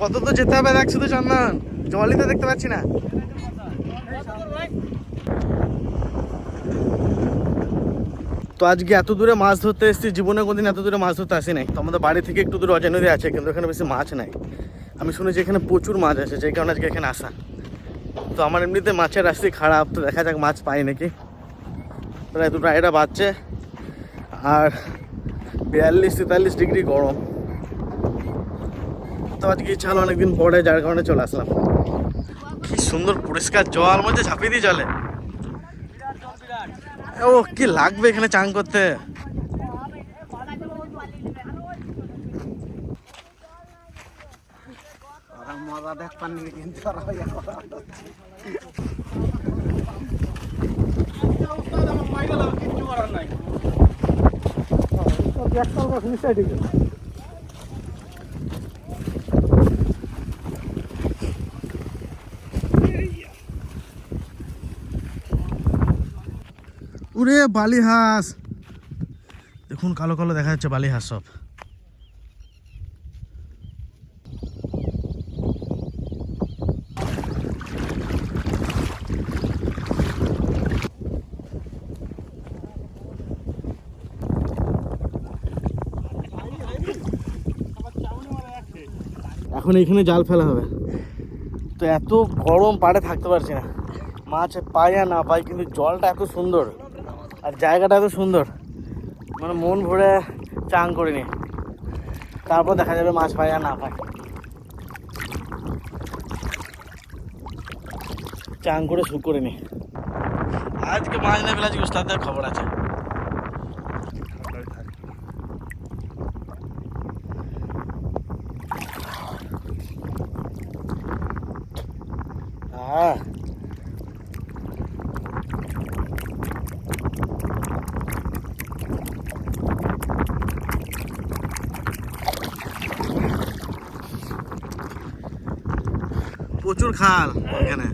কত তো যেতে হবে দেখছ তো চন্দন জলই তো দেখতে পাচ্ছি না। তো আজকে এত দূরে মাছ ধরতে এসেছি, জীবনে কোনদিন এত দূরে মাছ ধরতে আসি নাই তো আমাদের বাড়ি থেকে একটু দূরে অজয় নদী আছে, কিন্তু এখানে বেশি মাছ নাই। আমি শুনেছি এখানে প্রচুর মাছ আছে যে কারণে আজকে এখানে আসা। তো আমার এমনিতে মাছের রাস্তায় খারাপ, তো দেখা যাক মাছ পাই নাকি। প্রায় দুটো আড়াইটা বাজছে, আর বিয়াল্লিশ তেতাল্লিশ ডিগ্রি গরম। তো আজকে হলো অনেকদিন পরে যার কারণে চলে আসলাম। কি সুন্দর পরিষ্কার জল মধ্যে ঝাঁপিয়ে দিয়ে চলে ও কি লাগবে এখানে চান করতে? মজা দেখ পানি কিন্তু উরে বালি হাঁস দেখুন কালো কালো দেখা যাচ্ছে বালি হাঁস সব। এখন এখানে জাল ফেলা হবে। তো এত গরম পাড়ে থাকতে পারছি না। মাছ আর না পাই, কিন্তু জলটা এত সুন্দর। আর জায়গাটা এত সুন্দর। মানে মন ভরে চান করিনি তারপর দেখা যাবে মাছ পাই আর না পাই। চান করে শুক করে নি। আজকে মাছ না আজকে উস্তাদের খবর আছে। হ্যাঁ প্রচুর খাল এখানে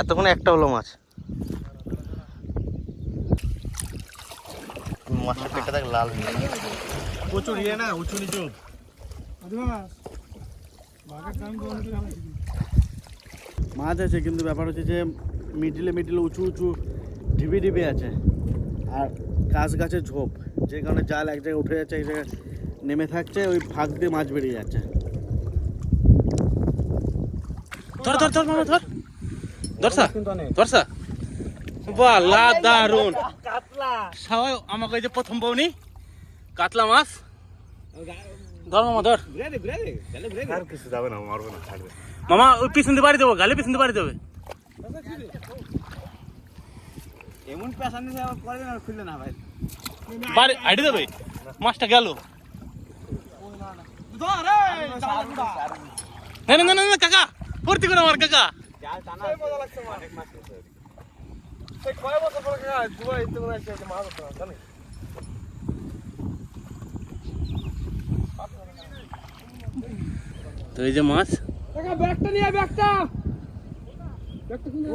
এতক্ষণ একটা হলো মাছ। মাছের পেটটা দেখ লাল প্রচুর ইয়ে না উঁচু নিচু। মাছ আছে কিন্তু ব্যাপার হচ্ছে যে মিডিলে মিডিলে উঁচু উঁচু ঢিবি ঢিবি আছে। আর গাছ গাছের ঝোপ যে কারণে জাল এক জায়গায় উঠে যাচ্ছে এক জায়গায় নেমে থাকছে ওই ফাঁক দিয়ে মাছ বেরিয়ে যাচ্ছে। ধর ধর ধর মামা ধর। ধরসা ধরসা বালা দারুণ সবাই আমাকে যে প্রথম বউনি কাতলা মাছ। ধর মামা ধর। আর যাবে না মারবো না ছাড়বে। মামা ওই পিছন দিয়ে বাড়ি দেবো গালে পিছন দিয়ে বাড়ি দেবে এমন না খুললে না ভাই। বাড়ি দেবে মাছটা গেল। না না না না না, কাকা ভর্তি করে আমার কাকা। জাল টানা মজা লাগছে অনেক মাছ সেই কয় বছর পরে খায় দুবাই তো মনে হচ্ছে মাছ হতো না জানি তো এই যে মাছ। ব্যাগটা নিয়ে ব্যাগটা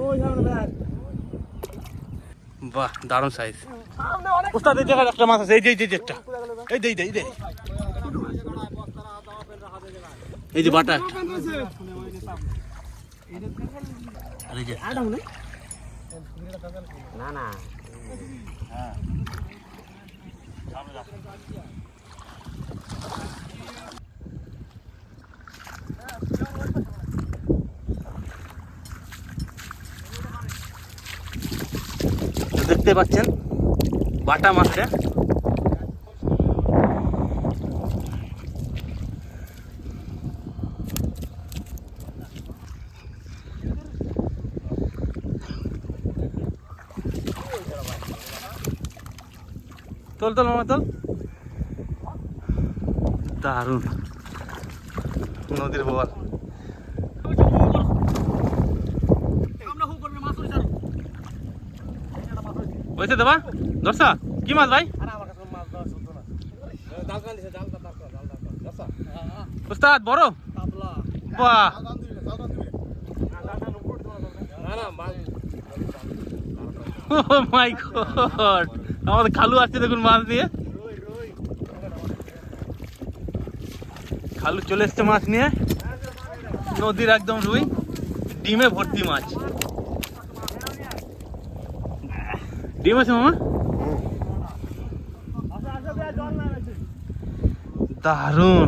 ওই সামনে ব্যাগ বাহ দারুণ সাইজ ওস্তাদ এই জায়গায় একটা মাছ আছে এই যে এই যে এই যে একটা। এই দে এই দে এই দে এই যে বাটা একটা। আর এই যে না না তো দেখতে পাচ্ছেন বাটা মাছটা তোল তোল মামা তোল। দারুণ। নদীর বল। ওইতে দেবা দর্শা কি মাছ ভাই? উস্তাদ বড়? বাহ। ও মাই গড আমাদের খালু আসছে দেখুন মাছ দিয়ে। খালু চলে এসছে মাছ নিয়ে। নদীর একদম রুই। ডিমে ভর্তি মাছ। ডিম আছে মামা? দারুণ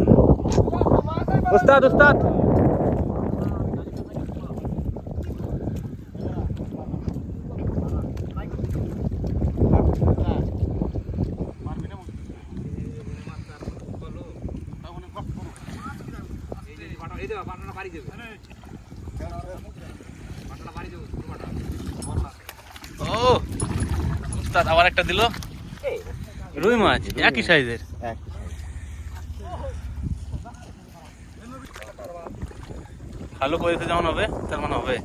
ওস্তাদ ওস্তাদ ও উস্তাদ আবার একটা দিল। রুই মাছ, একই সাইজের। এক। ভালো করে দিতে যেমন হবে তার মানে হবে।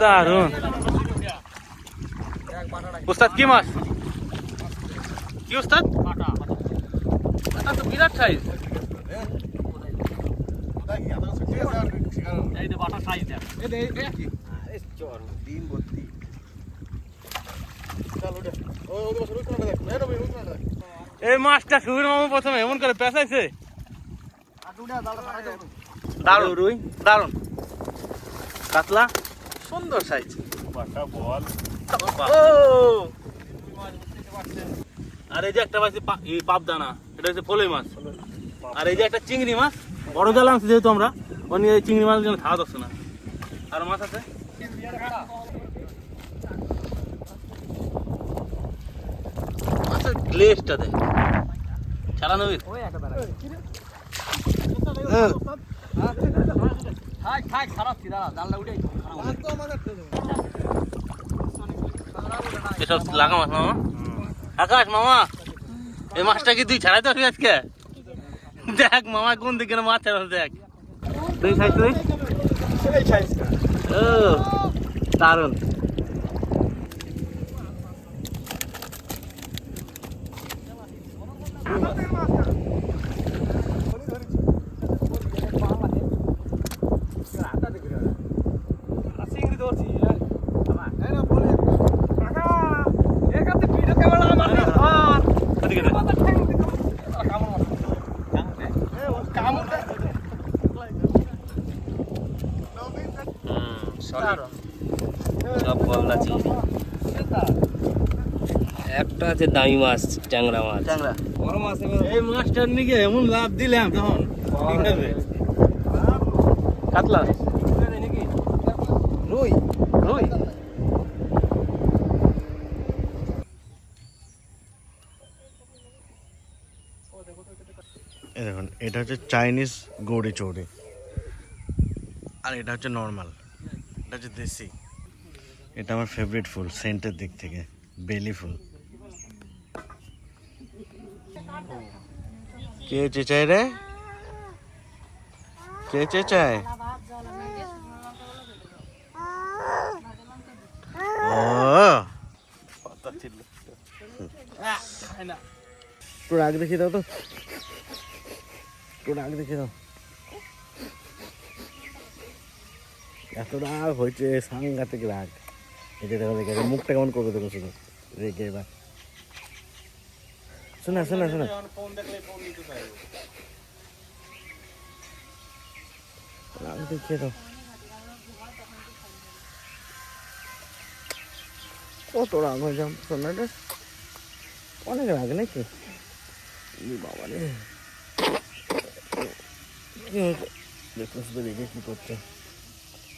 দারুণ উস্তাদ কি মাছ? কি উস্তাদ বিরাট সাইজ। এই মাছটা সুবীর মামু প্রথমে এমন করে পেঁচাইছে। দারুণ রুই? দারুণ কাতলা? সুন্দর সাইজ আর এই যে একটা পাইছি পাবদানা এটা হচ্ছে ফলই মাছ। আর এই যে একটা চিংড়ি মাছ বড় জাল আনছি যেহেতু আমরা এই চিংড়ি মাছ যেন খাওয়া যাচ্ছে না। আর মাছ আছে? মাছের গ্লেসটা দেখ। ছাড়া নবীর এসব লাগা মাছ মামা? আকাশ মামা? এই মাছটা কি তুই ছাড়াইতে পারবি আজকে? দেখ মামা কোন দিকে মাছ দেখ। তুই খাইছিস? তুই ও দারুণ সব গলদা চিংড়ি। একটা আছে দামি মাছ ট্যাংরা মাছ। ট্যাংরা। এই মাছটার নিকে এমন লাভ দিলাম তখন। কাতলা। রুই রুই। দেখুন এটা হচ্ছে চাইনিজ গৌড়ি চৌড়ি আর এটা হচ্ছে নর্মাল এটা হচ্ছে দেশি। এটা আমার ফেভারিট ফুল সেন্টের দিক থেকে বেলি ফুল। কে চেঁচায় রে? কে চেঁচায়? একটু রাগ দেখিয়ে দাও তো। একটু রাগ দেখিয়ে দাও। এত রাগ হয়েছে সাংঘাতিক রাগ। যে দেখো, দেখে মুখটা কেমন করবে দেখো শুধু। রেগে এবার। শোনা শোনা শোনা। রাগ দেখিয়ে কত রাগ হয়ে যাম সোনাটা অনেক রাগ নাকি? বাবা রে। কি হয়েছে? শুধু রেগে কি করছে।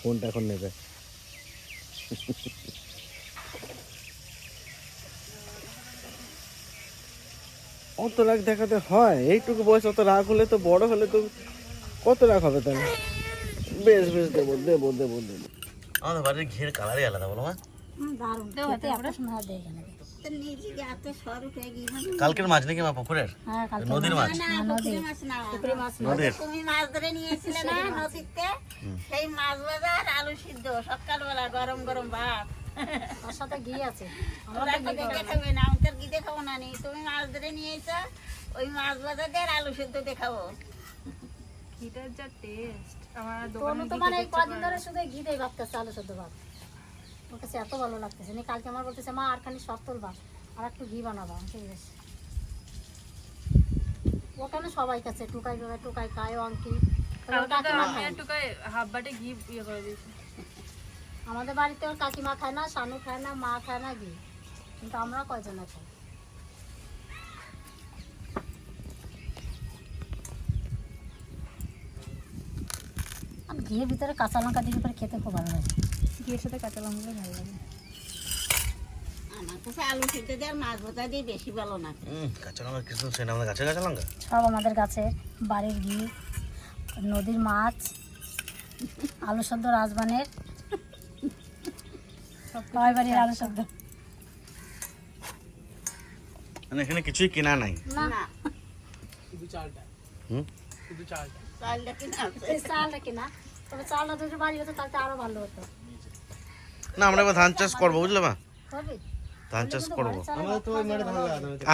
ফোনটা এখন নেবে। অত রাগ দেখাতে হয়? এইটুকু বয়স অত রাগ হলে তো বড় হলে তো কত রাগ হবে তাহলে? বেশ বেশ দেবো দেবো দেবো দেবো। আমাদের বাড়ির ঘের কালারই আলাদা বলো মা। দারুণ। খেতে আমরা সোনা দেয় মানে কালকের মাছ নাকি মা পুকুরের? হ্যাঁ নদীর মাছ। না পুকুরে মাছ না। পুকুরে মাছ নদীর। তুমি মাছ ধরে নিয়েছিলে না নদীতে? সেই মাছ বাজার আলু সিদ্ধ সকালবেলা গরম গরম ভাত। তার সাথে ঘি আছে। ওরা কি খাবে না। আমাদের কি দেখাবো না নি? তুমি মাছ ধরে নিয়েছো ওই মাছ বাজার দিয়ে আর আলু সিদ্ধ দেখাবো। এটার যা টেস্ট আমার তনু তো মানে কদিন ধরে শুধু ঘি দিয়ে ভাত আলু সদ্য ভাত? ওর কাছে এত ভালো লাগতেছে। নিয়ে কালকে আমার বলতেছে মা আর খানি সব তুলবা আর একটু ঘি বানাবা। ঠিক আছে ওখানে সবাই কাছে টুকাই টুকাই টুকাই খায় অঙ্কি ইয়ে আমাদের বাড়িতে ওর কাকিমা খায় না শানু খায় না মা খায় না ঘি। কিন্তু আমরা কয়জনে খাই? ঘিয়ের ভিতরে কাঁচা লঙ্কা দিয়ে খেতে খুব ভালো লাগে। সাথে কাঁচা লঙ্কা ভালো লাগে। আমার কাছে আলু সিদ্ধ দিয়ে মাছ ভাজা দিয়ে বেশি ভালো না। কাঁচা লঙ্কা কিছু সেটা আমাদের কাছে কাঁচা লঙ্কা? সব আমাদের কাছে বাড়ির ঘি নদীর মাছ আলু সদ্য রাজবানের সবাই বাড়ির আলু সদ্য মানে এখানে কিছুই কেনা নাই? না। না। হুম? চালটা। কিনা। চালটা কিনা। তবে চালটা যদি বাড়ি হতো তাহলে আরও ভালো হতো। না আমরা এবার ধান চাষ করব বুঝলে মা? ধান চাষ করব।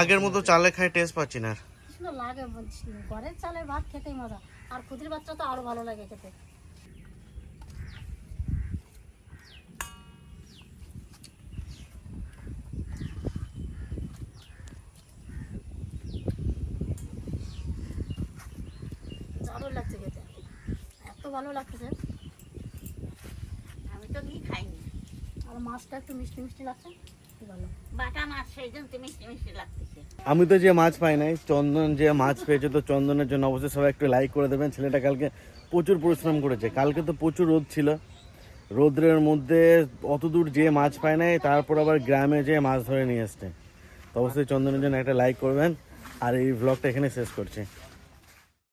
আগের মতো চালে খাই টেস্ট পাচ্ছি না লাগে। ঘরের চালের ভাত খেতেই মজা। আর খুদির বাচ্চা তো আরও ভালো লাগে খেতে। লাগছে খেতে। এত ভালো লাগতেছে আমি তো ঘি খাইনি আর মাছটা একটু মিষ্টি মিষ্টি লাগছে? ভালো বাটা মাছ সেই জন্য মিষ্টি মিষ্টি লাগতেছে। আমি তো যে মাছ পাই নাই চন্দন যে মাছ পেয়েছে তো চন্দনের জন্য অবশ্যই সবাই একটু লাইক করে দেবেন। ছেলেটা কালকে প্রচুর পরিশ্রম করেছে। কালকে তো প্রচুর রোদ ছিল। রোদ্রের মধ্যে অত দূর যে মাছ পায় নাই তারপর আবার গ্রামে যে মাছ ধরে নিয়ে আসছে তো অবশ্যই চন্দনের জন্য একটা লাইক করবেন। আর এই ব্লগটা এখানে শেষ করছি।